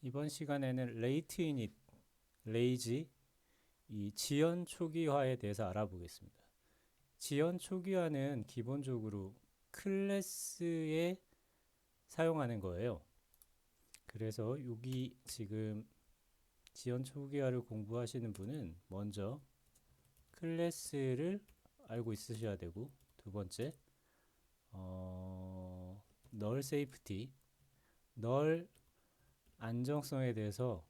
이번 시간에는 레이트 이닛, 레이지, 이 지연 초기화에 대해서 알아보겠습니다. 지연 초기화는 기본적으로 클래스에 사용하는 거예요. 그래서 여기 지금 지연 초기화를 공부하시는 분은 먼저 클래스를 알고 있으셔야 되고 두 번째 어, 널 세이프티, 널 안정성에 대해서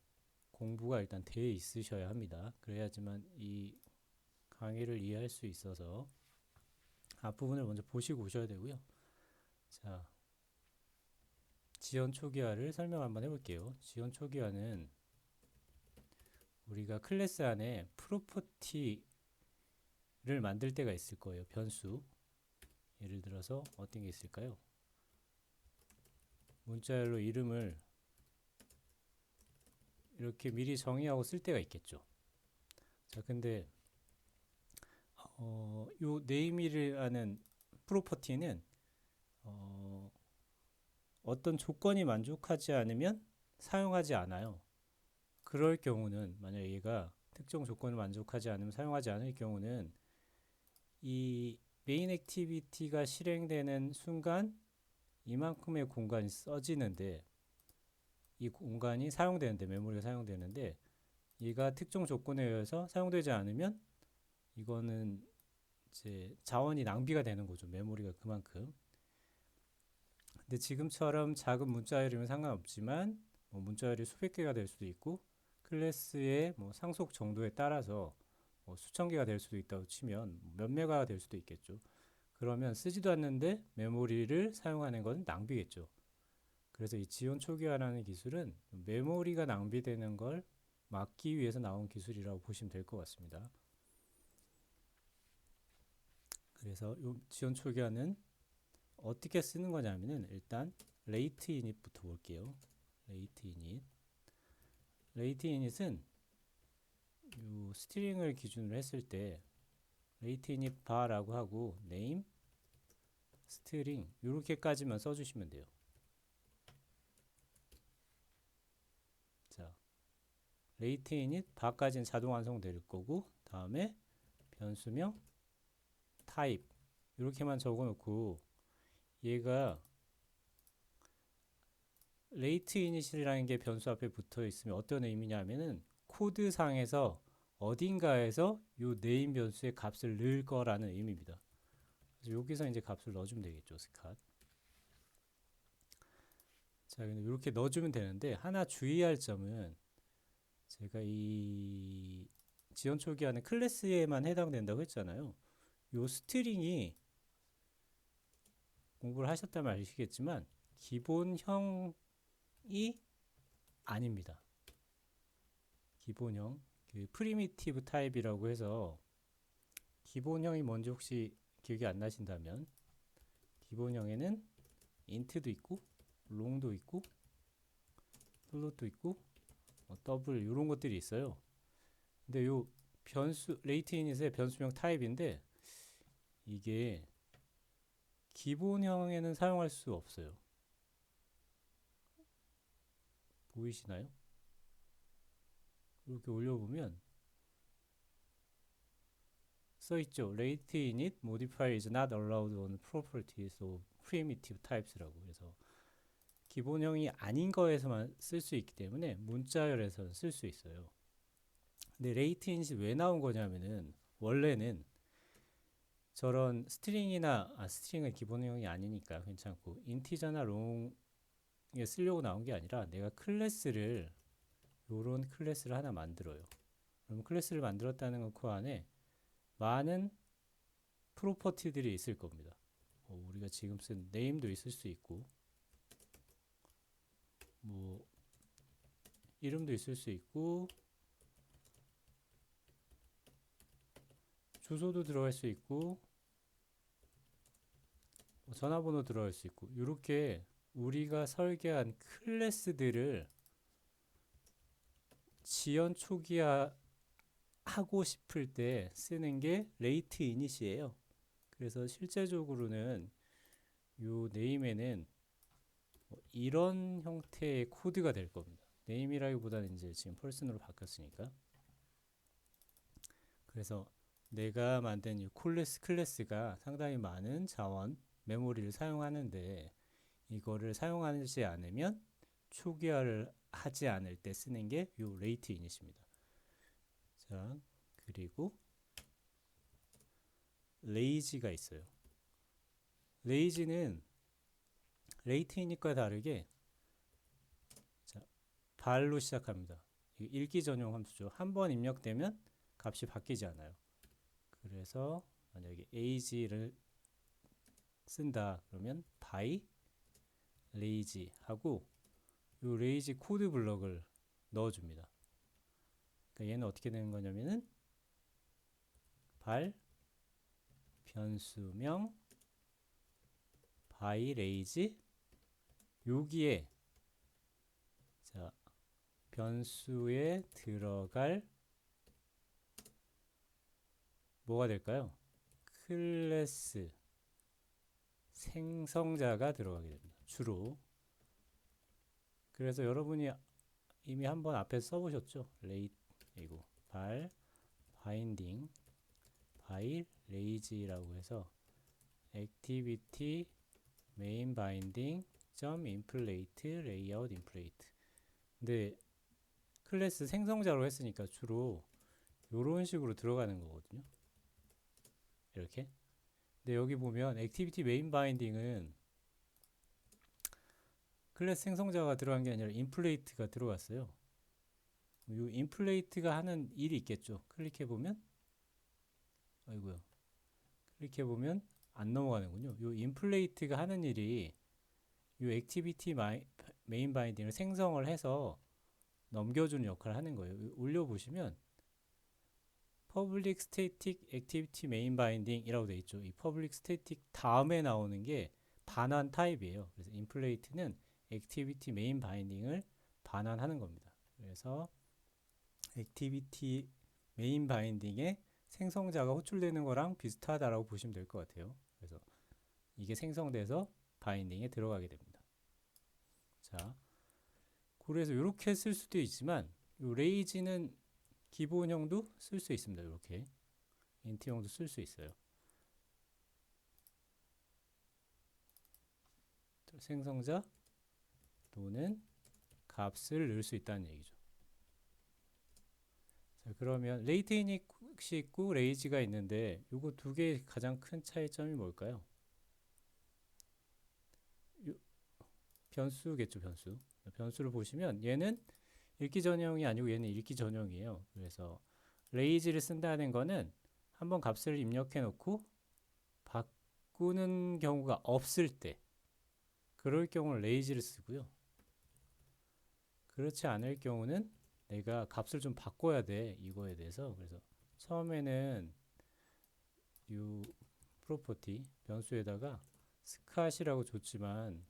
공부가 일단 돼 있으셔야 합니다. 그래야지만 이 강의를 이해할 수 있어서 앞부분을 먼저 보시고 오셔야 되고요. 자, 지연 초기화를 설명 한번 해볼게요. 지연 초기화는 우리가 클래스 안에 프로퍼티를 만들 때가 있을 거예요. 변수. 예를 들어서 어떤 게 있을까요? 문자열로 이름을 이렇게 미리 정의하고 쓸 때가 있겠죠. 자, 근데 어, 요 네임이라는 프로퍼티는 어, 어떤 조건이 만족하지 않으면 사용하지 않아요. 그럴 경우는 만약 얘가 특정 조건을 만족하지 않으면 사용하지 않을 경우는 이 메인 액티비티가 실행되는 순간 이만큼의 공간이 써지는데 이 공간이 사용되는데 메모리가 사용되는데 얘가 특정 조건에 의해서 사용되지 않으면 이거는 이제 자원이 낭비가 되는 거죠. 메모리가 그만큼. 근데 지금처럼 작은 문자열이면 상관없지만 뭐 문자열이 수백 개가 될 수도 있고 클래스의 뭐 상속 정도에 따라서 뭐 수천 개가 될 수도 있다고 치면 몇 메가가 될 수도 있겠죠. 그러면 쓰지도 않는데 메모리를 사용하는 것은 낭비겠죠. 그래서 이 지원 초기화라는 기술은 메모리가 낭비되는 걸 막기 위해서 나온 기술이라고 보시면 될 것 같습니다. 그래서 이 지원 초기화는 어떻게 쓰는 거냐면은 일단 레이트 이닛부터 볼게요. 레이트 이닛. 레이트 이닛은 이 스트링을 기준으로 했을 때 레이트 이닛 바라고 하고 네임 스트링 이렇게까지만 써주시면 돼요. 자, 레이트 이닛 바까지는 자동 완성될 거고 다음에 변수명 타입 이렇게만 적어 놓고 얘가 레이트 이닛이라는 게 변수 앞에 붙어 있으면 어떤 의미냐면은 코드 상에서 어딘가에서 요 네임 변수의 값을 넣을 거라는 의미입니다. 그래서 여기서 이제 값을 넣어주면 되겠죠, 스캇. 자, 근데 이렇게 넣어주면 되는데 하나 주의할 점은 제가 이 지원 초기화는 클래스에만 해당된다고 했잖아요. 요 스트링이 공부를 하셨다면 아시겠지만 기본형이 아닙니다. 기본형 그 프리미티브 타입이라고 해서 기본형이 뭔지 혹시 기억이 안 나신다면 기본형에는 인트도 있고 롱도 있고 플롯도 있고 뭐 더블 이런 것들이 있어요. 근데 요 변수 레이트 이닛의 변수명 타입인데 이게 기본형에는 사용할 수 없어요. 보이시나요? 이렇게 올려보면 써있죠. Rate init modifier is not allowed on properties of primitive types라고 그래서 기본형이 아닌 거에서만 쓸 수 있기 때문에 문자열에서는 쓸 수 있어요. 근데 rate init이 왜 나온 거냐면은 원래는 저런 스트링이나 아 스트링은 기본형이 아니니까 괜찮고 인티저나 롱에 쓰려고 나온 게 아니라 내가 클래스를 요런 클래스를 하나 만들어요. 그럼 클래스를 만들었다는 건 그 안에 많은 프로퍼티들이 있을 겁니다. 어, 우리가 지금 쓴 네임도 있을 수 있고 뭐 이름도 있을 수 있고 주소도 들어갈 수 있고 뭐 전화번호 들어갈 수 있고 이렇게 우리가 설계한 클래스들을 지연 초기화 하고 싶을 때 쓰는 게 레이트 이닛이에요. 그래서 실제적으로는 요 네임에는 뭐 이런 형태의 코드가 될 겁니다. 네임이라기보다는 이제 지금 펄슨으로 바뀌었으니까 그래서 내가 만든 이 클래스 클래스가 상당히 많은 자원 메모리를 사용하는데 이거를 사용하지 않으면 초기화를 하지 않을 때 쓰는 게요 레이트 이닛입니다. 자, 그리고 레이지가 있어요. 레이지는 레이트 이닛과 다르게 자, 발로 시작합니다. 읽기 전용 함수죠. 한 번 입력되면 값이 바뀌지 않아요. 그래서 만약에 age를 쓴다 그러면 by lazy 하고 요 lazy 코드 블럭을 넣어줍니다. 그러니까 얘는 어떻게 되는 거냐면은 발 변수명 by lazy 여기에 자 변수에 들어갈 뭐가 될까요? 클래스 생성자가 들어가게 됩니다. 주로. 그래서 여러분이 이미 한번 앞에 써보셨죠? 레이 이고 발 바인딩 바일 레이지라고 해서 액티비티 메인 바인딩 점 인플레이트 레이아웃 인플레이트 근데 클래스 생성자로 했으니까 주로 이런 식으로 들어가는 거거든요. 이렇게. 근데 여기 보면 액티비티 메인 바인딩은 클래스 생성자가 들어간 게 아니라 인플레이트가 들어갔어요. 이 인플레이트가 하는 일이 있겠죠. 클릭해 보면 아이고요. 클릭해 보면 안 넘어가는군요. 이 인플레이트가 하는 일이 이 액티비티 메인 바인딩을 생성을 해서 넘겨주는 역할을 하는 거예요. 올려 보시면 public static activity main binding이라고 돼 있죠. 이 public static 다음에 나오는 게 반환 타입이에요. 그래서 인플레이트는 activity main binding을 반환하는 겁니다. 그래서 activity main binding에 생성자가 호출되는 거랑 비슷하다라고 보시면 될 것 같아요. 그래서 이게 생성돼서 바인딩에 들어가게 됩니다. 자, 그래서 이렇게 쓸 수도 있지만 요 레이지는 기본형도 쓸 수 있습니다. 이렇게 인트형도 쓸 수 있어요. 생성자 또는 값을 넣을 수 있다는 얘기죠. 자, 그러면 레이테인이 혹시 있고 레이지가 있는데 요거 두 개의 가장 큰 차이점이 뭘까요? 변수겠죠, 변수. 변수를 보시면 얘는 읽기 전형이 아니고 얘는 읽기 전형이에요. 그래서 레이지를 쓴다는 거는 한번 값을 입력해 놓고 바꾸는 경우가 없을 때 그럴 경우는 레이지를 쓰고요. 그렇지 않을 경우는 내가 값을 좀 바꿔야 돼 이거에 대해서 그래서 처음에는 이 프로퍼티 변수에다가 스캇이라고 줬지만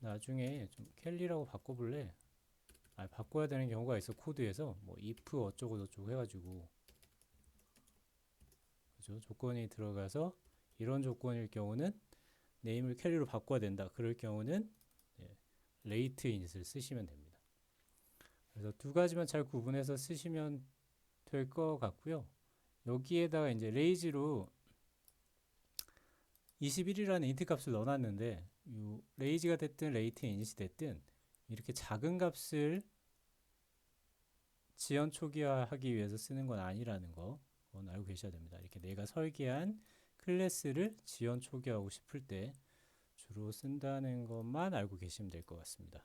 나중에 좀 켈리라고 바꿔볼래? 아, 바꿔야 되는 경우가 있어 코드에서. 뭐 if 어쩌고 저쩌고 해가지고. 그죠? 조건이 들어가서 이런 조건일 경우는 네임을 캐리로 바꿔야 된다. 그럴 경우는 네, 레이트 인it을 쓰시면 됩니다. 그래서 두 가지만 잘 구분해서 쓰시면 될 것 같고요. 여기에다가 이제 레이지로 21이라는 인트 값을 넣어놨는데 이 레이지가 됐든 레이트 인it이 됐든 이렇게 작은 값을 지연 초기화하기 위해서 쓰는 건 아니라는 거 알고 계셔야 됩니다. 이렇게 내가 설계한 클래스를 지연 초기화하고 싶을 때 주로 쓴다는 것만 알고 계시면 될 것 같습니다.